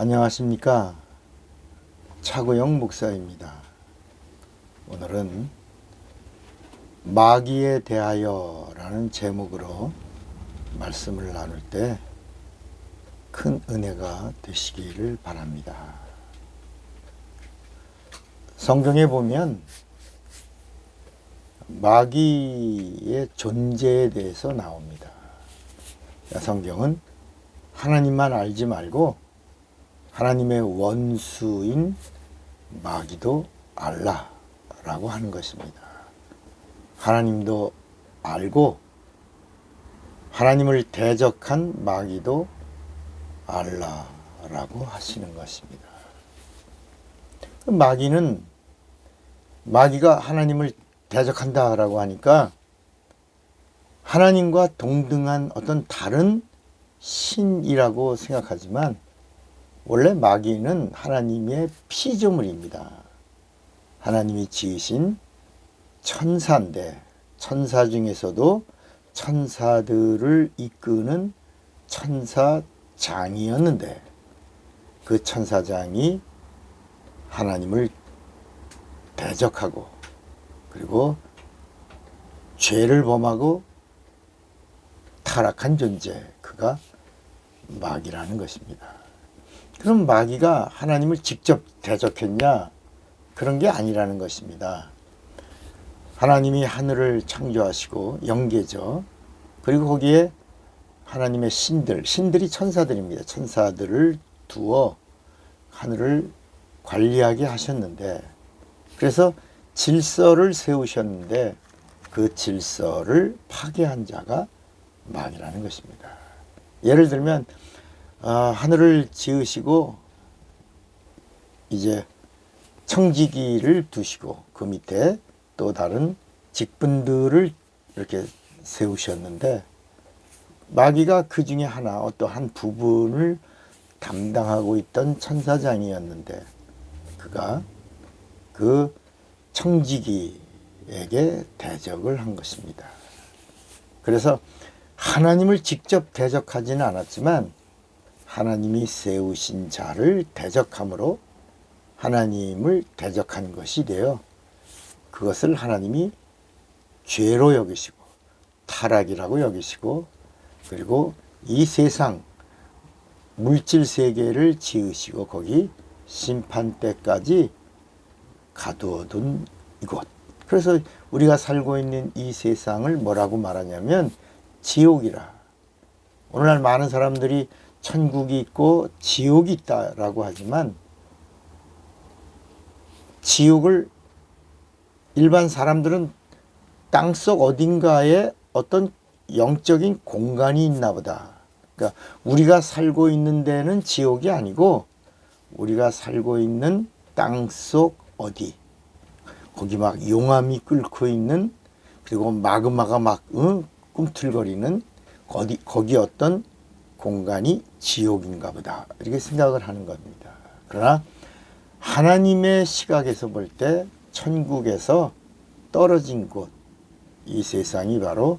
안녕하십니까. 차고영 목사입니다. 오늘은 마귀에 대하여 라는 제목으로 말씀을 나눌 때 큰 은혜가 되시기를 바랍니다. 성경에 보면 마귀의 존재에 대해서 나옵니다. 성경은 하나님만 알지 말고 하나님의 원수인 마귀도 알라라고 하는 것입니다. 하나님도 알고 하나님을 대적한 마귀도 알라라고 하시는 것입니다. 그 마귀는 마귀가 하나님을 대적한다라고 하니까 하나님과 동등한 어떤 다른 신이라고 생각하지만 원래 마귀는 하나님의 피조물입니다. 하나님이 지으신 천사인데 천사 중에서도 천사들을 이끄는 천사장이었는데 그 천사장이 하나님을 대적하고 그리고 죄를 범하고 타락한 존재 그가 마귀라는 것입니다. 그럼 마귀가 하나님을 직접 대적했냐? 그런 게 아니라는 것입니다. 하나님이 하늘을 창조하시고 영계죠. 그리고 거기에 하나님의 신들, 신들이 천사들입니다. 천사들을 두어 하늘을 관리하게 하셨는데, 그래서 질서를 세우셨는데, 그 질서를 파괴한 자가 마귀라는 것입니다. 예를 들면, 아, 하늘을 지으시고, 이제 청지기를 두시고, 그 밑에 또 다른 직분들을 이렇게 세우셨는데, 마귀가 그 중에 하나, 어떠한 부분을 담당하고 있던 천사장이었는데, 그가 그 청지기에게 대적을 한 것입니다. 그래서 하나님을 직접 대적하지는 않았지만 하나님이 세우신 자를 대적함으로 하나님을 대적한 것이 되어 그것을 하나님이 죄로 여기시고 타락이라고 여기시고 그리고 이 세상 물질 세계를 지으시고 거기 심판 때까지 가두어둔 이곳. 그래서 우리가 살고 있는 이 세상을 뭐라고 말하냐면 지옥이라. 오늘날 많은 사람들이 천국이 있고 지옥이 있다라고 하지만 지옥을 일반 사람들은 땅속 어딘가에 어떤 영적인 공간이 있나 보다. 그러니까 우리가 살고 있는 데는 지옥이 아니고 우리가 살고 있는 땅속 어디 거기 막 용암이 끓고 있는 그리고 마그마가 막 응? 꿈틀거리는 거기 거기 어떤 공간이 지옥인가 보다 이렇게 생각을 하는 겁니다. 그러나 하나님의 시각에서 볼 때 천국에서 떨어진 곳 이 세상이 바로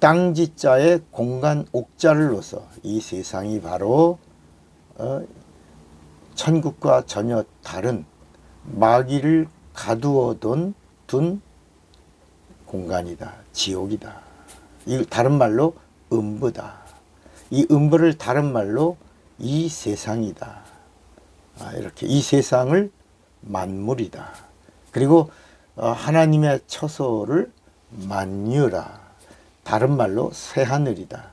땅지자의 공간 옥자를 놓서 이 세상이 바로 어, 천국과 전혀 다른 마귀를 가두어둔 둔 공간이다. 지옥이다. 이 다른 말로 음부다. 이 음부를 다른 말로 이 세상이다. 아, 이렇게 이 세상을 만물이다. 그리고 어, 하나님의 처소를 만유라. 다른 말로 새하늘이다.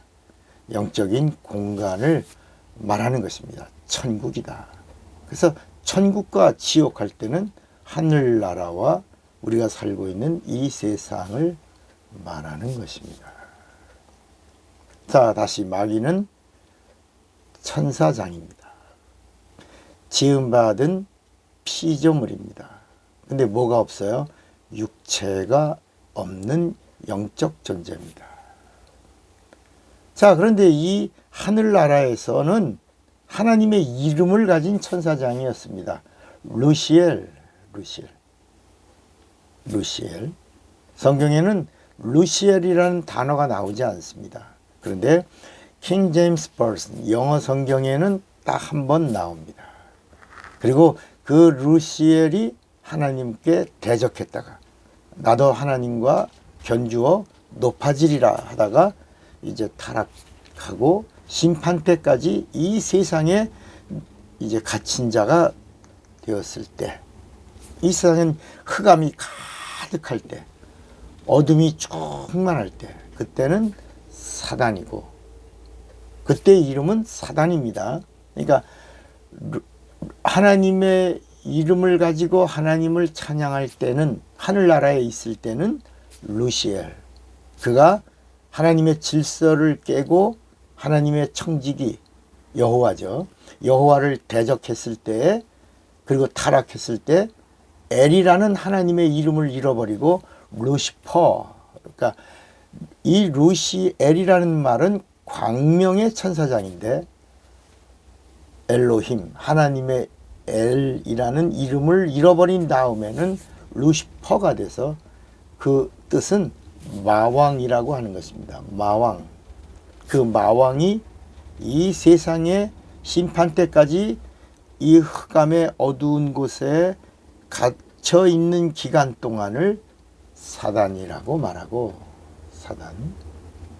영적인 공간을 말하는 것입니다. 천국이다. 그래서 천국과 지옥 할 때는 하늘나라와 우리가 살고 있는 이 세상을 말하는 것입니다. 자, 다시 마귀는 천사장입니다. 지음받은 피조물입니다. 근데 뭐가 없어요? 육체가 없는 영적 존재입니다. 자, 그런데 이 하늘나라에서는 하나님의 이름을 가진 천사장이었습니다. 루시엘, 루시엘. 루시엘. 성경에는 루시엘이라는 단어가 나오지 않습니다. 그런데 킹 제임스 버슨 영어 성경에는 딱 한 번 나옵니다. 그리고 그 루시엘이 하나님께 대적했다가 나도 하나님과 견주어 높아지리라 하다가 이제 타락하고 심판 때까지 이 세상에 이제 갇힌 자가 되었을 때, 이 세상엔 흑암이 가득할 때, 어둠이 충만할 때, 그때는 사단이고, 그때 이름은 사단입니다. 그러니까 하나님의 이름을 가지고 하나님을 찬양할 때는 하늘나라에 있을 때는 루시엘 그가 하나님의 질서를 깨고 하나님의 청직이 여호와죠. 여호와를 대적했을 때 그리고 타락했을 때 엘이라는 하나님의 이름을 잃어버리고 루시퍼 그러니까 이 루시엘이라는 말은 광명의 천사장인데 엘로힘 하나님의 엘이라는 이름을 잃어버린 다음에는 루시퍼가 돼서 그 뜻은 마왕이라고 하는 것입니다. 마왕. 그 마왕이 이 세상의 심판 때까지 이 흑암의 어두운 곳에 갇혀 있는 기간 동안을 사단이라고 말하고 사단.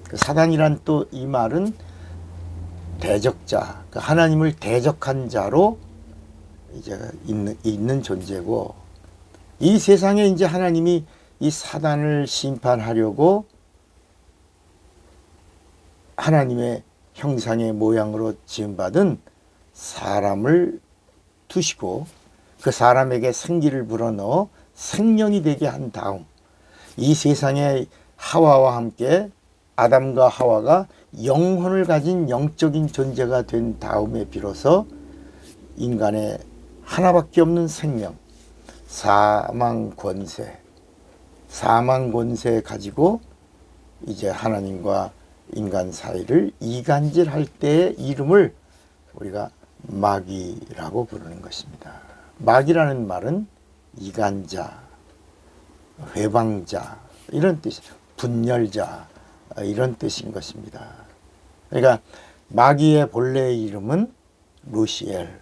그 사단이란 또 이 말은 대적자, 그 하나님을 대적한 자로 이제 있는, 있는 존재고 이 세상에 이제 하나님이 이 사단을 심판하려고 하나님의 형상의 모양으로 지음받은 사람을 두시고 그 사람에게 생기를 불어넣어 생명이 되게 한 다음 이 세상에 하와와 함께 아담과 하와가 영혼을 가진 영적인 존재가 된 다음에 비로소 인간의 하나밖에 없는 생명, 사망 권세, 사망 권세 가지고 이제 하나님과 인간 사이를 이간질할 때의 이름을 우리가 마귀라고 부르는 것입니다. 마귀라는 말은 이간자, 회방자 이런 뜻, 분열자 이런 뜻인 것입니다. 그러니까 마귀의 본래 이름은 루시엘.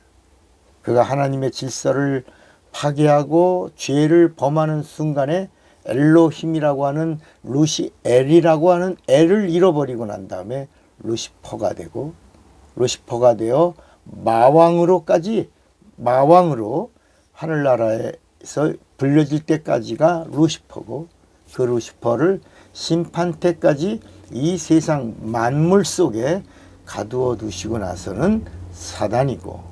그가 하나님의 질서를 파괴하고 죄를 범하는 순간에 엘로힘이라고 하는 루시엘이라고 하는 엘을 잃어버리고 난 다음에 루시퍼가 되고 루시퍼가 되어 마왕으로까지 마왕으로 하늘나라에서 불려질 때까지가 루시퍼고 그 루시퍼를 심판 때까지 이 세상 만물 속에 가두어 두시고 나서는 사단이고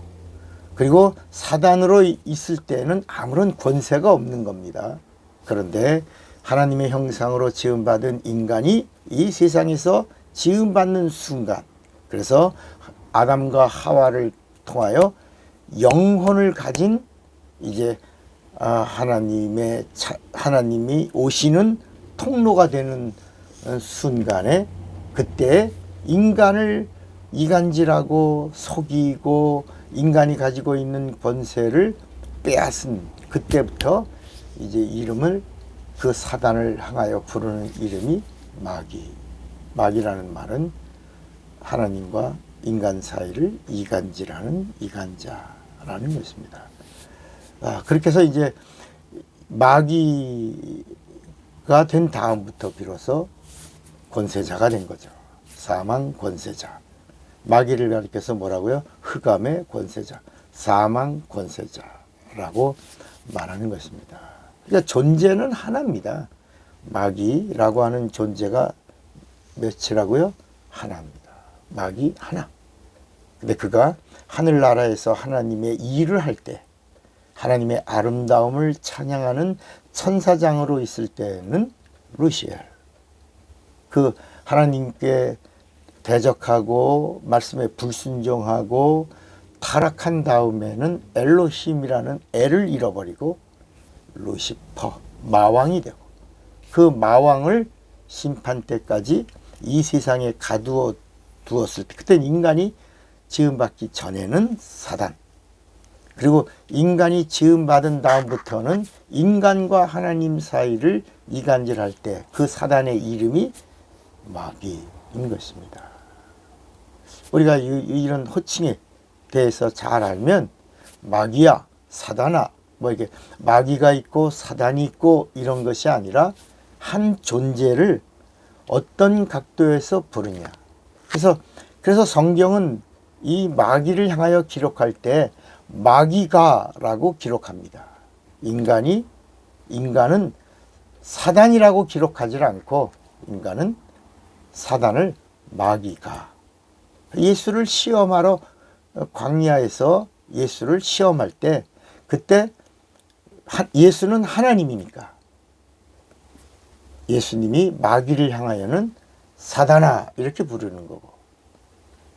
그리고 사단으로 있을 때는 아무런 권세가 없는 겁니다. 그런데 하나님의 형상으로 지음받은 인간이 이 세상에서 지음받는 순간 그래서 아담과 하와를 통하여 영혼을 가진 이제 아, 하나님의 하나님이 오시는 통로가 되는 순간에 그때 인간을 이간질하고 속이고 인간이 가지고 있는 권세를 빼앗은 그때부터 이제 이름을 그 사단을 향하여 부르는 이름이 마귀. 마귀라는 말은 하나님과 인간 사이를 이간질하는 이간자라는 것입니다. 아, 그렇게 해서 이제 마귀가 된 다음부터 비로소 권세자가 된 거죠. 사망 권세자. 마귀를 가리켜서 뭐라고요? 흑암의 권세자, 사망 권세자라고 말하는 것입니다. 그러니까 존재는 하나입니다. 마귀라고 하는 존재가 몇이라고요? 하나입니다. 마귀 하나. 근데 그가 하늘나라에서 하나님의 일을 할 때, 하나님의 아름다움을 찬양하는 천사장으로 있을 때는 루시엘. 그 하나님께 대적하고 말씀에 불순종하고 타락한 다음에는 엘로힘이라는 애를 잃어버리고 루시퍼 마왕이 되고 그 마왕을 심판 때까지 이 세상에 가두어 두었을 때 그때 인간이 지음받기 전에는 사단 그리고 인간이 지음받은 다음부터는 인간과 하나님 사이를 이간질할 때 그 사단의 이름이 마귀인 것입니다. 우리가 이런 호칭에 대해서 잘 알면 마귀야, 사단아, 뭐 이게 마귀가 있고 사단이 있고 이런 것이 아니라 한 존재를 어떤 각도에서 부르냐. 그래서 그래서 성경은 이 마귀를 향하여 기록할 때 마귀가라고 기록합니다. 인간이 인간은 사단이라고 기록하지 않고 인간은 사단을 마귀가. 예수를 시험하러 광야에서 예수를 시험할 때 그때 하- 예수는 하나님이니까. 예수님이 마귀를 향하여는 사단아 이렇게 부르는 거고.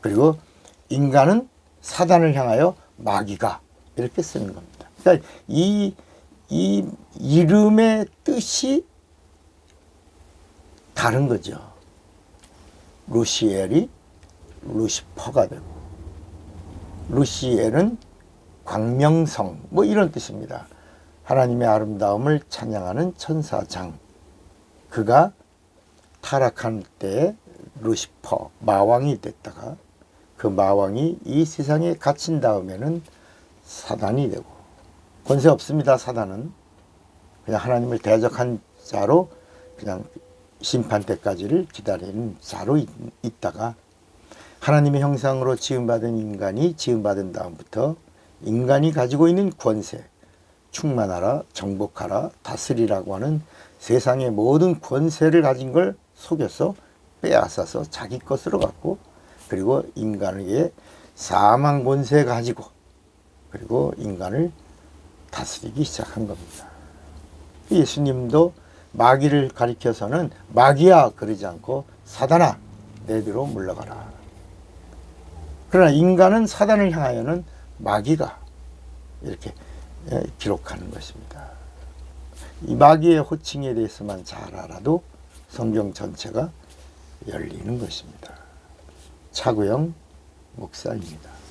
그리고 인간은 사단을 향하여 마귀가 이렇게 쓰는 겁니다. 그러니까 이, 이 이름의 뜻이 다른 거죠. 루시엘이 루시퍼가 되고 루시엘은 광명성 뭐 이런 뜻입니다. 하나님의 아름다움을 찬양하는 천사장. 그가 타락한 때 루시퍼 마왕이 됐다가 그 마왕이 이 세상에 갇힌 다음에는 사단이 되고 권세 없습니다. 사단은 그냥 하나님을 대적한 자로 그냥 심판 때까지를 기다리는 자로 있, 있다가 하나님의 형상으로 지음받은 인간이 지음받은 다음부터 인간이 가지고 있는 권세, 충만하라, 정복하라, 다스리라고 하는 세상의 모든 권세를 가진 걸 속여서 빼앗아서 자기 것으로 갖고 그리고 인간에게 사망 권세 가지고 그리고 인간을 다스리기 시작한 겁니다. 예수님도 마귀를 가리켜서는 마귀야 그러지 않고 사단아 내 뒤로 물러가라. 그러나 인간은 사단을 향하여는 마귀가 이렇게 예, 기록하는 것입니다. 이 마귀의 호칭에 대해서만 잘 알아도 성경 전체가 열리는 것입니다. 차구영 목사입니다.